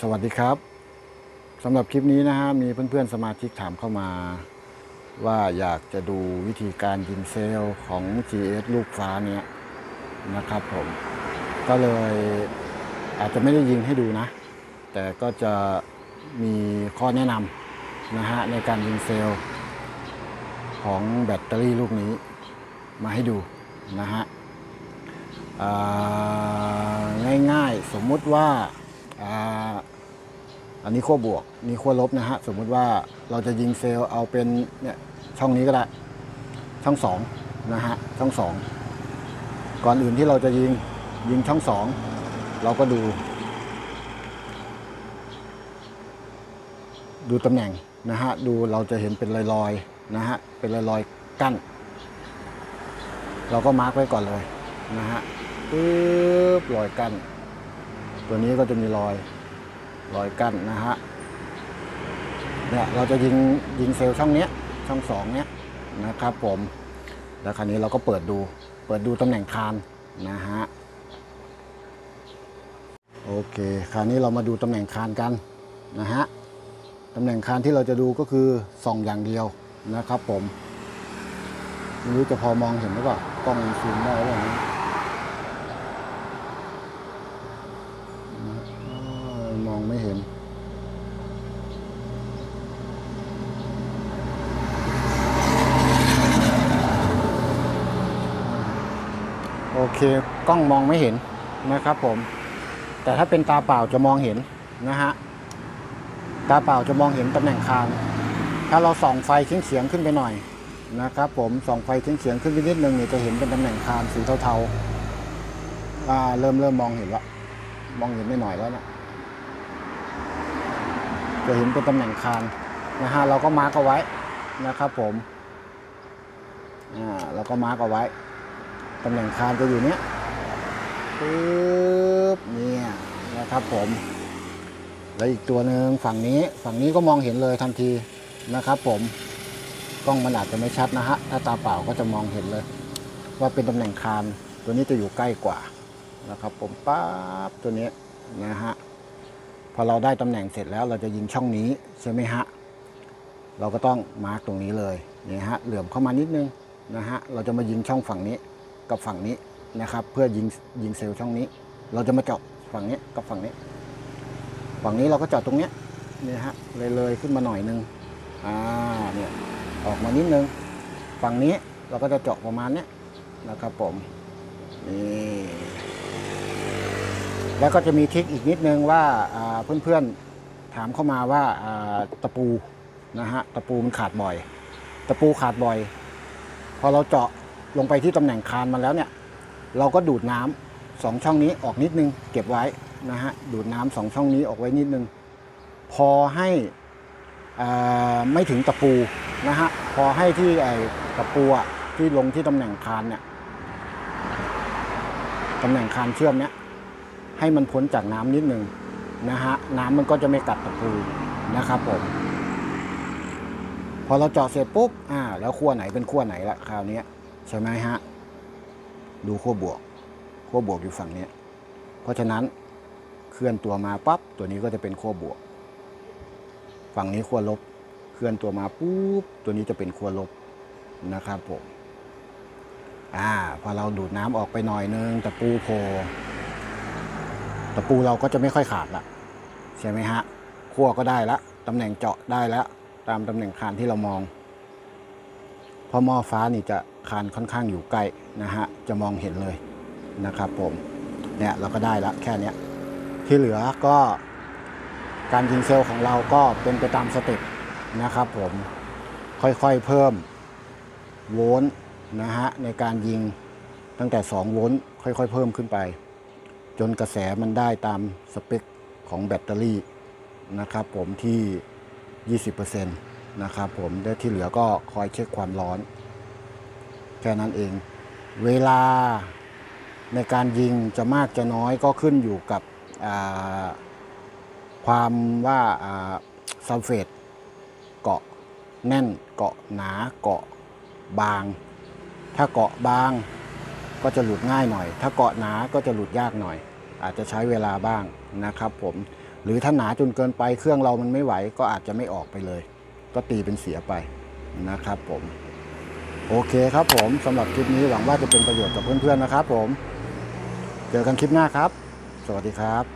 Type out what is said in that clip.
สวัสดีครับสำหรับคลิปนี้นะฮะมีเพื่อนๆสมาชิกถามเข้ามา ว่าอยากจะดูวิธีการยิงเซลล์ของ GS ลูกฟ้าเนี้ยนะครับผมก็เลยอาจจะไม่ได้ยิงให้ดูนะ แต่ก็จะมีข้อแนะนำนะฮะในการยิงเซลล์ของแบตเตอรี่ลูกนี้มาให้ดูนะฮะง่ายๆสมมุติว่า อ่าอันนี้ขั้วบวกนี่ขั้วลบนะฮะสมมุติว่าเราจะยิงเซลล์เอาเป็นเนี่ยช่องนี้ก็ได้ ช่องสองนะฮะช่องสองก่อนอื่นที่เราจะยิงยิงช่องสองเราก็ดู ดูตำแหน่งนะฮะดูเราจะเห็นเป็นรอยๆนะฮะเป็นรอยๆกั้น เราก็มาร์กไว้ก่อนเลยนะฮะปึ๊บรอยกั้น ตัวนี้ก็จะมีรอยรอยกั้นนะฮะเนี่ยเราจะยิงยิงเซลล์ช่องเนี้ยช่องสองเนี้ยนะครับผมแล้วคราวนี้เราก็เปิดดูเปิดดูตำแหน่งคานนะฮะโอเคคราวนี้เรามาดูตำแหน่งคานกันนะฮะตำแหน่งคานที่เราจะดูก็คือส่องอย่างเดียวนะครับผมไม่รู้จะพอมองเห็นหรือเปล่ากล้องซูมได้หรือเปล่านะ เอ้ยมองไม่เห็น โอ เคกล้องมองไม่เห็นนะครับผม แต่ถ้าเป็นตาเปล่าจะมองเห็นนะฮะตาเปล่าจะมองเห็นตำแหน่งคานถ้าเราส่องไฟเฉียงขึ้นไปหน่อยนะครับผมส่องไฟเฉียงขึ้นไปนิดนึงเนี่ยจะเห็นเป็นตำแหน่งคานสีเทาๆอ่าเริ่มเริ่มมองเห็นละมองเห็นไม่หน่อยแล้วนะจะเห็นเป็นตำแหน่งคานนะฮะเราก็มาร์กเอาไว้นะครับผมอ่าเราก็มาร์กเอาไว้ ตำแหน่งคานจะอยู่เนี้ยปึ๊บเนี่ยนะครับผม แล้วอีกตัวหนึ่งฝั่งนี้ฝั่งนี้ก็มองเห็นเลยทันทีนะครับผมกล้องมันอาจจะไม่ชัดนะฮะ ถ้าตาเปล่าก็จะมองเห็นเลย ว่าเป็นตำแหน่งคาน ตัวนี้จะอยู่ใกล้กว่านะครับผมปั๊บตัวนี้นะฮะพอเราได้ตำแหน่งเสร็จแล้วเราจะยิงช่องนี้ใช่ไหมฮะเราก็ต้องมาร์กตรงนี้เลยนี่ฮะเหลื่อมเข้ามานิดนึงนะฮะเราจะมายิงช่องฝั่งนี้ กับฝั่งนี้นะครับ เพื่อยิงยิงเซลล์ช่องนี้ เราจะมาเจาะฝั่งนี้กับฝั่งนี้ ฝั่งนี้เราก็เจาะตรงเนี้ยนี่ฮะเลยเลยขึ้นมาหน่อยนึงอ่าเนี่ยออกมานิดนึง ฝั่งนี้เราก็จะเจาะประมาณเนี้ยนะครับผมนี่แล้วก็จะมีทิคอีกนิดนึงว่าอ่าเพื่อนๆถามเข้ามาว่าตะปูนะฮะตะปูมันขาดบ่อย ตะปูขาดบ่อย พอเราเจาะ ลงไปที่ตำแหน่งคานมาแล้วเนี่ยเราก็ดูดน้ำสองช่องนี้ออกนิดนึง เก็บไว้นะฮะดูดน้ำสองช่องนี้ออกไว้นิดนึง พอให้อ่าไม่ถึงตะปูนะฮะพอให้ที่ไอ้ตะปูอะที่ลงที่ตำแหน่งคานเนี่ยตำแหน่งคานเชื่อมเนี่ยให้มันพ้นจากน้ำนิดนึงนะฮะน้ำมันก็จะไม่กัดตะปูนะครับผมพอเราเจาะเสร็จปุ๊บอ่าแล้วขั้วไหนเป็นขั้วไหนละคราวนี้ ใช่ไหมฮะ ดูขั้วบวกขั้วบวกอยู่ฝั่งนี้เพราะฉะนั้นเคลื่อนตัวมาปั๊บตัวนี้ก็จะเป็นขั้วบวก ฝั่งนี้ขั้วลบ เคลื่อนตัวมาปุ๊บตัวนี้จะเป็นขั้วลบนะครับผมอ่าพอเราดูดน้ำออกไปหน่อยนึงตะปูโผล่ตะปูเราก็จะไม่ค่อยขาดละใช่ไหมฮะขั้วก็ได้ละตำแหน่งเจาะได้แล้ว ตามตำแหน่งคานที่เรามองเพราะหม้อฟ้านี่จะ คานค่อนข้างอยู่ใกล้นะฮะจะมองเห็นเลยนะครับผมเนี่ยเราก็ได้ละแค่นี้ที่เหลือก็การยิงเซลล์ของเราก็เป็นไปตามสเต็ปนะครับผมค่อยๆเพิ่มโวลต์นะฮะในการยิงตั้งแต่ 2 โวลต์ค่อยๆ เพิ่มขึ้นไป จนกระแสมันได้ตามสเปคของแบตเตอรี่นะครับผมที่ 20%นะครับผมและที่เหลือก็คอยเช็คความร้อน แค่นั้นเอง เวลาในการยิงจะมากจะน้อยก็ขึ้นอยู่กับความว่าซัลเฟตเกาะแน่นเกาะหนาเกาะบาง ถ้าเกาะบางก็จะหลุดง่ายหน่อย ถ้าเกาะหนาก็จะหลุดยากหน่อย อาจจะใช้เวลาบ้างนะครับผมหรือถ้าหนาจนเกินไปเครื่องเรามันไม่ไหว ก็อาจจะไม่ออกไปเลย ก็ตีเป็นเสียไปนะครับผม โอเคครับผมสำหรับคลิปนี้หวังว่าจะเป็นประโยชน์กับเพื่อนๆนะครับผม เจอกันคลิปหน้าครับ สวัสดีครับ